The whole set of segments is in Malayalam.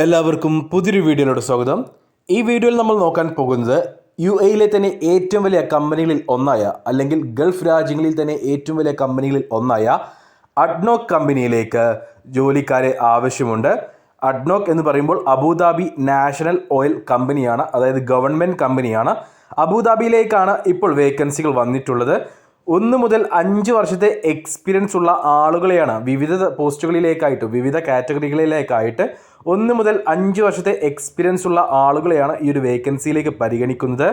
എല്ലാവർക്കും പുതിയൊരു വീഡിയോയിലോട് സ്വാഗതം. ഈ വീഡിയോയിൽ നമ്മൾ നോക്കാൻ പോകുന്നത് യു എയിലെ തന്നെ ഏറ്റവും വലിയ കമ്പനികളിൽ ഒന്നായ അല്ലെങ്കിൽ ഗൾഫ് രാജ്യങ്ങളിൽ തന്നെ ഏറ്റവും വലിയ കമ്പനികളിൽ ഒന്നായ അഡ്നോക് കമ്പനിയിലേക്ക് ജോലിക്കാരെ ആവശ്യമുണ്ട്. അഡ്നോക് എന്ന് പറയുമ്പോൾ അബുദാബി നാഷണൽ ഓയിൽ കമ്പനിയാണ് അതായത് ഗവൺമെന്റ് കമ്പനിയാണ്. അബുദാബിയിലേക്കാണ് ഇപ്പോൾ വേക്കൻസികൾ വന്നിട്ടുള്ളത്. ഒന്ന് മുതൽ അഞ്ച് വർഷത്തെ എക്സ്പീരിയൻസ് ഉള്ള ആളുകളെയാണ് വിവിധ പോസ്റ്റുകളിലേക്കായിട്ട് വിവിധ കാറ്റഗറികളിലേക്കായിട്ട് ഒന്ന് മുതൽ അഞ്ച് വർഷത്തെ എക്സ്പീരിയൻസ് ഉള്ള ആളുകളെയാണ് ഈ ഒരു വേക്കൻസിയിലേക്ക് പരിഗണിക്കുന്നത്.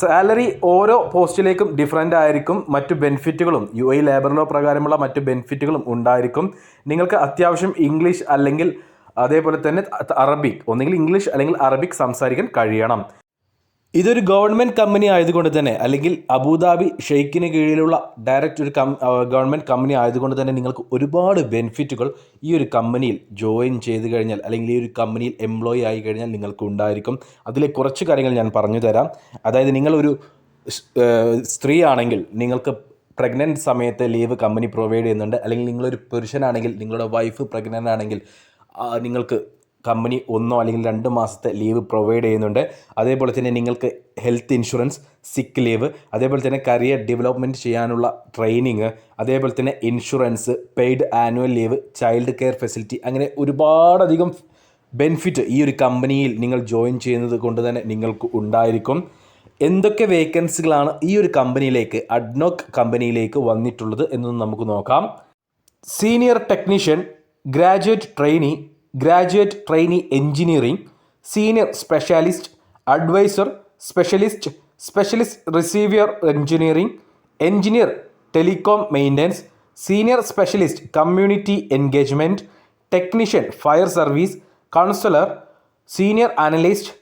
സാലറി ഓരോ പോസ്റ്റിലേക്കും ഡിഫറന്റ് ആയിരിക്കും. മറ്റു ബെനിഫിറ്റുകളും യു ഐ ലേബർ ലോ പ്രകാരമുള്ള മറ്റു ബെനിഫിറ്റുകളും ഉണ്ടായിരിക്കും. നിങ്ങൾക്ക് അത്യാവശ്യം ഇംഗ്ലീഷ് അല്ലെങ്കിൽ അതേപോലെ തന്നെ അറബിക് ഒന്നുകിൽ ഇംഗ്ലീഷ് അല്ലെങ്കിൽ അറബിക് സംസാരിക്കാൻ കഴിയണം. ഇതൊരു ഗവൺമെന്റ് കമ്പനി ആയതുകൊണ്ട് തന്നെ അല്ലെങ്കിൽ അബുദാബി ഷെയ്ക്കിന് കീഴിലുള്ള ഡയറക്റ്റ് ഒരു കം ഗവൺമെന്റ് കമ്പനി ആയതുകൊണ്ട് തന്നെ നിങ്ങൾക്ക് ഒരുപാട് ബെനിഫിറ്റുകൾ ഈ ഒരു കമ്പനിയിൽ ജോയിൻ ചെയ്ത് കഴിഞ്ഞാൽ അല്ലെങ്കിൽ ഈ ഒരു കമ്പനിയിൽ എംപ്ലോയി ആയി കഴിഞ്ഞാൽ നിങ്ങൾക്ക് ഉണ്ടായിരിക്കും. അതിലെ കുറച്ച് കാര്യങ്ങൾ ഞാൻ പറഞ്ഞു തരാം. അതായത് നിങ്ങളൊരു സ്ത്രീ ആണെങ്കിൽ നിങ്ങൾക്ക് പ്രഗ്നന്റ് സമയത്ത് ലീവ് കമ്പനി പ്രൊവൈഡ് ചെയ്യുന്നുണ്ട്. അല്ലെങ്കിൽ നിങ്ങളൊരു പുരുഷനാണെങ്കിൽ നിങ്ങളുടെ വൈഫ് പ്രഗ്നന്റ് ആണെങ്കിൽ നിങ്ങൾക്ക് കമ്പനി ഒന്നോ അല്ലെങ്കിൽ രണ്ട് മാസത്തെ ലീവ് പ്രൊവൈഡ് ചെയ്യുന്നുണ്ട്. അതേപോലെ തന്നെ നിങ്ങൾക്ക് ഹെൽത്ത് ഇൻഷുറൻസ് സിക്ക് ലീവ് അതേപോലെ തന്നെ കരിയർ ഡെവലപ്മെന്റ് ചെയ്യാനുള്ള ട്രെയിനിങ് അതേപോലെ തന്നെ insurance paid annual leave child care facility അങ്ങനെ ഒരുപാടധികം ബെനിഫിറ്റ് ഈ ഒരു കമ്പനിയിൽ നിങ്ങൾ ജോയിൻ ചെയ്യുന്നത് കൊണ്ട് തന്നെ നിങ്ങൾക്ക് ഉണ്ടായിരിക്കും. എന്തൊക്കെ വേക്കൻസികളാണ് ഈ ഒരു കമ്പനിയിലേക്ക് അഡ്നോക് കമ്പനിയിലേക്ക് വന്നിട്ടുള്ളത് എന്നൊന്ന് നമുക്ക് നോക്കാം. Senior technician graduate trainee graduate trainee engineering senior specialist advisor specialist specialist receiver engineering engineer telecom maintenance senior specialist community engagement technician fire service counsellor senior analyst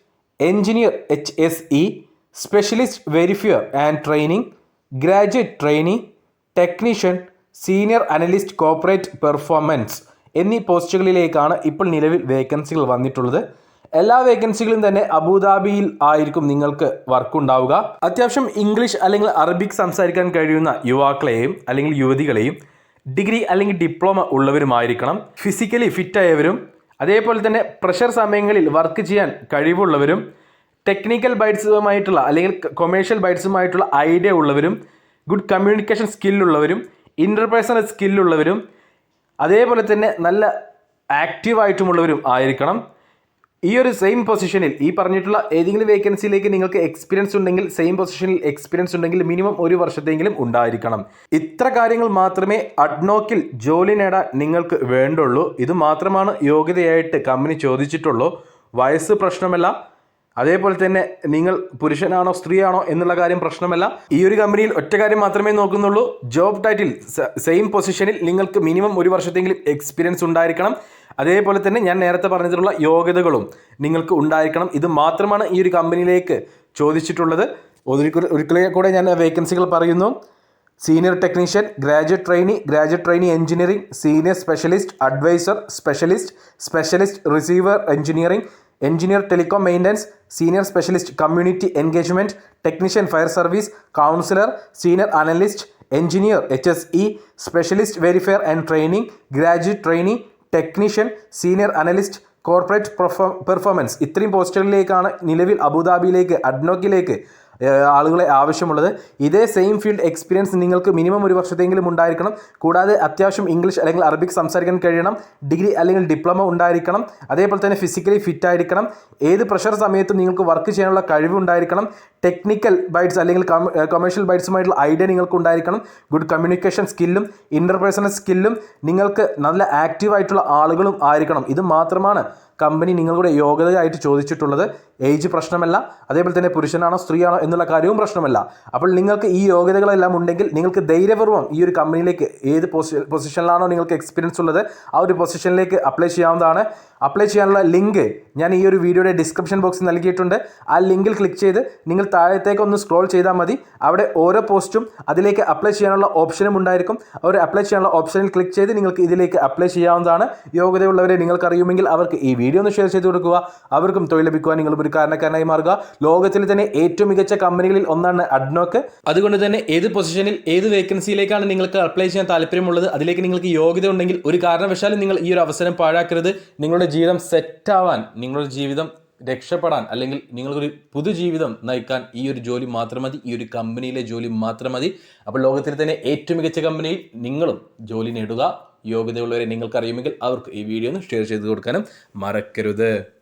engineer H S E specialist verifier and training graduate trainee technician senior analyst corporate performance എന്നീ പോസ്റ്റുകളിലേക്കാണ് ഇപ്പോൾ നിലവിൽ വേക്കൻസികൾ വന്നിട്ടുള്ളത്. എല്ലാ വേക്കൻസികളും തന്നെ അബുദാബിയിൽ ആയിരിക്കും നിങ്ങൾക്ക് വർക്ക് ഉണ്ടാവുക അത്യാവശ്യം ഇംഗ്ലീഷ് അല്ലെങ്കിൽ അറബിക് സംസാരിക്കാൻ കഴിയുന്ന യുവാക്കളെയും അല്ലെങ്കിൽ യുവതികളെയും ഡിഗ്രി അല്ലെങ്കിൽ ഡിപ്ലോമ ഉള്ളവരുമായിരിക്കണം. ഫിസിക്കലി ഫിറ്റായവരും അതേപോലെ തന്നെ പ്രഷർ സമയങ്ങളിൽ വർക്ക് ചെയ്യാൻ കഴിവുള്ളവരും ടെക്നിക്കൽ ബൈറ്റ്സുമായിട്ടുള്ള അല്ലെങ്കിൽ കൊമേഴ്ഷ്യൽ ബൈറ്റ്സുമായിട്ടുള്ള ഐഡിയ ഉള്ളവരും ഗുഡ് കമ്മ്യൂണിക്കേഷൻ സ്കില്ലുള്ളവരും ഇന്റർപേഴ്സണൽ സ്കില്ലുള്ളവരും അതേപോലെ തന്നെ നല്ല ആക്റ്റീവായിട്ടുമുള്ളവരും ആയിരിക്കണം. ഈ ഒരു സെയിം പൊസിഷനിൽ ഈ പറഞ്ഞിട്ടുള്ള ഏതെങ്കിലും വേക്കൻസിയിലേക്ക് നിങ്ങൾക്ക് എക്സ്പീരിയൻസ് ഉണ്ടെങ്കിൽ സെയിം പൊസിഷനിൽ എക്സ്പീരിയൻസ് ഉണ്ടെങ്കിൽ മിനിമം ഒരു വർഷത്തെങ്കിലും ഉണ്ടായിരിക്കണം. ഇത്ര കാര്യങ്ങൾ മാത്രമേ അഡ്നോക്കിൽ ജോലി നേടാൻ നിങ്ങൾക്ക് വേണ്ടുള്ളൂ. ഇത് മാത്രമാണ് യോഗ്യതയായിട്ട് കമ്പനി ചോദിച്ചിട്ടുള്ളൂ. വയസ്സ് പ്രശ്നമല്ല. അതേപോലെ തന്നെ നിങ്ങൾ പുരുഷനാണോ സ്ത്രീയാണോ എന്നുള്ള കാര്യം പ്രശ്നമല്ല. ഈ ഒരു കമ്പനിയിൽ ഒറ്റ കാര്യം മാത്രമേ നോക്കുന്നുള്ളൂ. ജോബ് ടൈറ്റിൽ സെയിം പൊസിഷനിൽ നിങ്ങൾക്ക് മിനിമം ഒരു വർഷത്തെങ്കിലും എക്സ്പീരിയൻസ് ഉണ്ടായിരിക്കണം. അതേപോലെ തന്നെ ഞാൻ നേരത്തെ പറഞ്ഞിട്ടുള്ള യോഗ്യതകളും നിങ്ങൾക്ക് ഉണ്ടായിരിക്കണം. ഇത് മാത്രമാണ് ഈ ഒരു കമ്പനിയിലേക്ക് ചോദിച്ചിട്ടുള്ളത്. ഒരിക്കലേ കൂടെ ഞാൻ വേക്കൻസികൾ പറയുന്നു. Senior technician graduate trainee graduate trainee engineering senior specialist advisor specialist specialist receiver engineering engineer telecom maintenance senior specialist community engagement technician fire service counsellor senior analyst engineer H S E specialist verifier and training graduate trainee technician senior analyst corporate performance. ഇത്രയും പോസ്റ്റുകളിലേക്കാണ് നിലവിൽ അബുദാബിയിലേക്ക് അഡ്നോക്കിലേക്ക് ആളുകളെ ആവശ്യമുള്ളത്. ഇതേ സെയിം ഫീൽഡ് എക്സ്പീരിയൻസ് നിങ്ങൾക്ക് മിനിമം ഒരു വർഷത്തെങ്കിലും ഉണ്ടായിരിക്കണം. കൂടാതെ അത്യാവശ്യം ഇംഗ്ലീഷ് അല്ലെങ്കിൽ അറബിക് സംസാരിക്കാൻ കഴിയണം. ഡിഗ്രി അല്ലെങ്കിൽ ഡിപ്ലോമ ഉണ്ടായിരിക്കണം. അതേപോലെ തന്നെ ഫിസിക്കലി ഫിറ്റ് ആയിരിക്കണം. ഏത് പ്രഷർ സമയത്തും നിങ്ങൾക്ക് വർക്ക് ചെയ്യാനുള്ള കഴിവ് ഉണ്ടായിരിക്കണം. ടെക്നിക്കൽ ബൈറ്റ്സ് അല്ലെങ്കിൽ കൊമേഴ്ഷ്യൽ ബൈറ്റ്സുമായിട്ടുള്ള ഐഡിയ നിങ്ങൾക്ക് ഉണ്ടായിരിക്കണം. ഗുഡ് കമ്മ്യൂണിക്കേഷൻ സ്കില്ലും ഇന്റർപേഴ്സണൽ സ്കില്ലും നിങ്ങൾക്ക് നല്ല ആക്റ്റീവായിട്ടുള്ള ആളുകളും ആയിരിക്കണം. ഇത് മാത്രമാണ്. കമ്പനി നിങ്ങളുടെ യോഗ്യതയായിട്ട് ചോദിച്ചിട്ടുള്ളത് ഏജ് പ്രശ്നമല്ല അതേപോലെ തന്നെ പുരുഷനാണോ സ്ത്രീയാണോ എന്നുള്ള കാര്യവും പ്രശ്നമല്ല. അപ്പോൾ നിങ്ങൾക്ക് ഈ യോഗ്യതകളെല്ലാം ഉണ്ടെങ്കിൽ നിങ്ങൾക്ക് ധൈര്യപൂർവം ഈ ഒരു കമ്പനിയിലേക്ക് ഏത് പൊസി പൊസിഷനിലാണോ നിങ്ങൾക്ക് എക്സ്പീരിയൻസ് ഉള്ളത് ആ ഒരു പൊസിഷനിലേക്ക് അപ്ലൈ ചെയ്യാവുന്നതാണ്. അപ്ലൈ ചെയ്യാനുള്ള ലിങ്ക് ഞാൻ ഈ ഒരു വീഡിയോയുടെ ഡിസ്ക്രിപ്ഷൻ ബോക്സിൽ നൽകിയിട്ടുണ്ട്. ആ ലിങ്കിൽ ക്ലിക്ക് ചെയ്ത് നിങ്ങൾ താഴത്തേക്ക് ഒന്ന് സ്ക്രോൾ ചെയ്താൽ മതി. അവിടെ ഓരോ പോസ്റ്റും അതിലേക്ക് അപ്ലൈ ചെയ്യാനുള്ള ഓപ്ഷനും ഉണ്ടായിരിക്കും. അവർ അപ്ലൈ ചെയ്യാനുള്ള ഓപ്ഷനിൽ ക്ലിക്ക് ചെയ്ത് നിങ്ങൾക്ക് ഇതിലേക്ക് അപ്ലൈ ചെയ്യാവുന്നതാണ്. യോഗ്യതയുള്ളവരെ നിങ്ങൾക്ക് അറിയുമെങ്കിൽ അവർക്ക് ഈ വീഡിയോ ഒന്ന് ഷെയർ ചെയ്ത് കൊടുക്കുക. അവർക്കും തൊഴിൽ ലഭിക്കുവാൻ നിങ്ങളും ഒരു കാരണക്കാരനായി മാറുക. ലോകത്തിലെ തന്നെ ഏറ്റവും മികച്ച കമ്പനികളിൽ ഒന്നാണ് അഡ്നോക്ക്. അതുകൊണ്ട് തന്നെ ഏത് പൊസിഷനിൽ ഏത് വേക്കൻസിയിലേക്കാണ് നിങ്ങൾക്ക് അപ്ലൈ ചെയ്യാൻ താല്പര്യമുള്ളത് അതിലേക്ക് നിങ്ങൾക്ക് യോഗ്യത ഉണ്ടെങ്കിൽ ഒരു കാരണവശാലും നിങ്ങൾ ഈ ഒരു അവസരം പാഴാക്കരുത്. നിങ്ങളുടെ ജീവിതം സെറ്റാവാൻ നിങ്ങളുടെ ജീവിതം രക്ഷപ്പെടാൻ അല്ലെങ്കിൽ നിങ്ങൾക്കൊരു പുതുജീവിതം നയിക്കാൻ ഈ ഒരു ജോലി മാത്രം മതി ഈ ഒരു കമ്പനിയിലെ ജോലി മാത്രം മതി. അപ്പോൾ ലോകത്തിലെ തന്നെ ഏറ്റവും മികച്ച കമ്പനിയിൽ നിങ്ങളും ജോലി നേടുക. യോഗ്യതയുള്ളവരെ നിങ്ങൾക്ക് അറിയുമെങ്കിൽ അവർക്ക് ഈ വീഡിയോ ഒന്ന് ഷെയർ ചെയ്ത് കൊടുക്കാനും മറക്കരുത്.